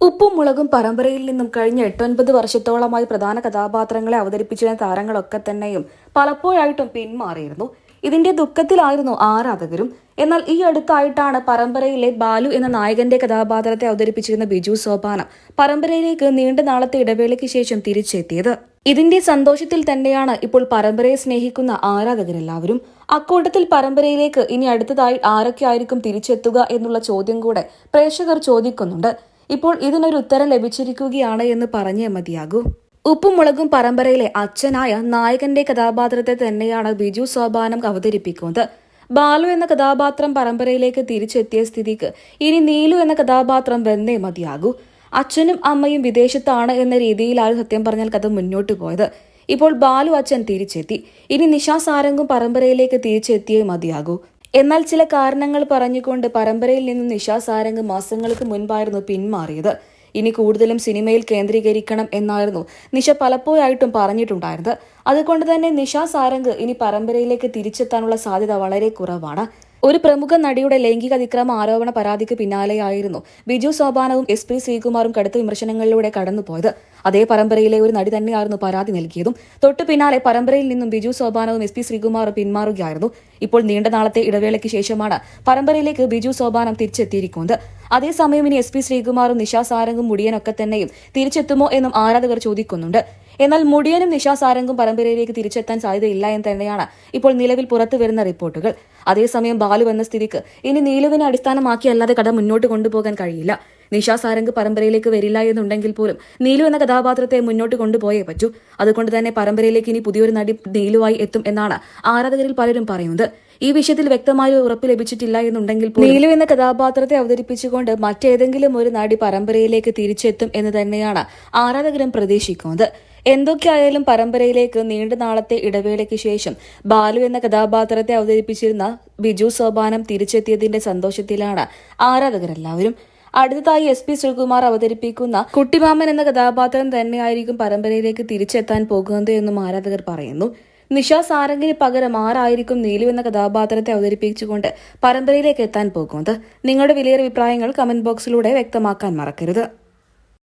ഉപ്പും മുളകും പരമ്പരയിൽ നിന്നും കഴിഞ്ഞ എട്ടൊൻപത് വർഷത്തോളമായി പ്രധാന കഥാപാത്രങ്ങളെ അവതരിപ്പിച്ചിരുന്ന താരങ്ങളൊക്കെ തന്നെയും പലപ്പോഴായിട്ടും പിന്മാറിയിരുന്നു. ഇതിന്റെ ദുഃഖത്തിലായിരുന്നു ആരാധകരും. എന്നാൽ ഈ അടുത്തായിട്ടാണ് പരമ്പരയിലെ ബാലു എന്ന നായകന്റെ കഥാപാത്രത്തെ അവതരിപ്പിച്ചിരുന്ന ബിജു സോപാനം പരമ്പരയിലേക്ക് നീണ്ട നാളത്തെ ഇടവേളയ്ക്ക് ശേഷം തിരിച്ചെത്തിയത്. ഇതിന്റെ സന്തോഷത്തിൽ തന്നെയാണ് ഇപ്പോൾ പരമ്പരയെ സ്നേഹിക്കുന്ന ആരാധകരെല്ലാവരും. അക്കൂട്ടത്തിൽ പരമ്പരയിലേക്ക് ഇനി അടുത്തതായി ആരൊക്കെ ആയിരിക്കും തിരിച്ചെത്തുക എന്നുള്ള ചോദ്യം കൂടെ പ്രേക്ഷകർ ചോദിക്കുന്നുണ്ട്. ഇപ്പോൾ ഇതിനൊരു ഉത്തരം ലഭിച്ചിരിക്കുകയാണ് എന്ന് പറഞ്ഞേ മതിയാകൂ. ഉപ്പും മുളകും പരമ്പരയിലെ അച്ഛനായ നായകന്റെ കഥാപാത്രത്തെ തന്നെയാണ് ബിജു സോപാനം അവതരിപ്പിക്കുന്നത്. ബാലു എന്ന കഥാപാത്രം പരമ്പരയിലേക്ക് തിരിച്ചെത്തിയ സ്ഥിതിക്ക് ഇനി നീലു എന്ന കഥാപാത്രം വന്നേ മതിയാകൂ. അച്ഛനും അമ്മയും വിദേശത്താണ് എന്ന രീതിയിലാണ് സത്യം പറഞ്ഞാൽ കഥ മുന്നോട്ട് പോയത്. ഇപ്പോൾ ബാലു അച്ഛൻ തിരിച്ചെത്തി. ഇനി നിഷാ സാരംഗും പരമ്പരയിലേക്ക് തിരിച്ചെത്തിയേ മതിയാകൂ. എന്നാൽ ചില കാരണങ്ങൾ പറഞ്ഞുകൊണ്ട് പരമ്പരയിൽ നിന്നും നിഷാ സാരംഗ് മാസങ്ങൾക്ക് മുൻപായിരുന്നു പിന്മാറിയത്. ഇനി കൂടുതലും സിനിമയിൽ കേന്ദ്രീകരിക്കണം എന്നായിരുന്നു നിഷ പലപ്പോഴായിട്ടും പറഞ്ഞിട്ടുണ്ടായിരുന്നത്. അതുകൊണ്ട് തന്നെ നിഷ സാരംഗ് ഇനി പരമ്പരയിലേക്ക് തിരിച്ചെത്താനുള്ള സാധ്യത വളരെ കുറവാണ്. ഒരു പ്രമുഖ നടിയുടെ ലൈംഗിക അതിക്രമ ആരോപണ പരാതിക്ക് പിന്നാലെയായിരുന്നു ബിജു സോപാനവും എസ് പി ശ്രീകുമാറും കടുത്ത വിമർശനങ്ങളിലൂടെ കടന്നുപോയത്. അതേ പരമ്പരയിലെ ഒരു നടി തന്നെയായിരുന്നു പരാതി നൽകിയതും. തൊട്ടു പിന്നാലെ പരമ്പരയിൽ നിന്നും ബിജു സോപാനവും എസ് പി ശ്രീകുമാറും പിന്മാറുകയായിരുന്നു. ഇപ്പോൾ നീണ്ട നാളത്തെ ഇടവേളയ്ക്ക് ശേഷമാണ് പരമ്പരയിലേക്ക് ബിജു സോപാനം തിരിച്ചെത്തിയിരിക്കുന്നത്. അതേസമയം ഇനി എസ് പി ശ്രീകുമാറും നിഷാ സാരംഗും മുടിയനൊക്കെ തന്നെയും തിരിച്ചെത്തുമോ എന്നും ആരാധകർ ചോദിക്കുന്നുണ്ട്. എന്നാൽ മുടിയനും നിഷാ സാരംഗും പരമ്പരയിലേക്ക് തിരിച്ചെത്താൻ സാധ്യതയില്ല എന്ന് തന്നെയാണ് ഇപ്പോൾ നിലവിൽ പുറത്തു വരുന്ന റിപ്പോർട്ടുകൾ. അതേസമയം ബാലു എന്ന സ്ഥിതിക്ക് ഇനി നീലുവിനെ അടിസ്ഥാനമാക്കി അല്ലാതെ കഥ മുന്നോട്ട് കൊണ്ടുപോകാൻ കഴിയില്ല. നിഷാ സാരംഗ് പരമ്പരയിലേക്ക് വരില്ല എന്നുണ്ടെങ്കിൽ പോലും നീലു എന്ന കഥാപാത്രത്തെ മുന്നോട്ട് കൊണ്ടുപോയേ പറ്റൂ. അതുകൊണ്ട് തന്നെ പരമ്പരയിലേക്ക് ഇനി പുതിയൊരു നടി നീലുവായി എത്തും എന്നാണ് ആരാധകരിൽ പലരും പറയുന്നത്. ഈ വിഷയത്തിൽ വ്യക്തമായ ഉറപ്പ് ലഭിച്ചിട്ടില്ല എന്നുണ്ടെങ്കിൽ നീലു എന്ന കഥാപാത്രത്തെ അവതരിപ്പിച്ചുകൊണ്ട് മറ്റേതെങ്കിലും ഒരു നടി പരമ്പരയിലേക്ക് തിരിച്ചെത്തും എന്ന് തന്നെയാണ് ആരാധകരും പ്രതീക്ഷിക്കുന്നത്. എന്തൊക്കെയായാലും പരമ്പരയിലേക്ക് നീണ്ട നാളത്തെ ഇടവേളയ്ക്ക് ശേഷം ബാലു എന്ന കഥാപാത്രത്തെ അവതരിപ്പിച്ചിരുന്ന ബിജു സോപാനം തിരിച്ചെത്തിയതിന്റെ സന്തോഷത്തിലാണ് ആരാധകരെല്ലാവരും. അടുത്തതായി എസ് പി ശ്രീകുമാർ അവതരിപ്പിക്കുന്ന കുട്ടിമാമൻ എന്ന കഥാപാത്രം തന്നെയായിരിക്കും പരമ്പരയിലേക്ക് തിരിച്ചെത്താൻ പോകുന്നത് എന്നും ആരാധകർ പറയുന്നു. നിഷ സാരംഗിന് പകരം ആരായിരിക്കും നീലു എന്ന കഥാപാത്രത്തെ അവതരിപ്പിച്ചുകൊണ്ട് പരമ്പരയിലേക്ക് എത്താൻ പോകുന്നത്? നിങ്ങളുടെ വിലയേറെ അഭിപ്രായങ്ങൾ കമന്റ് ബോക്സിലൂടെ വ്യക്തമാക്കാൻ മറക്കരുത്.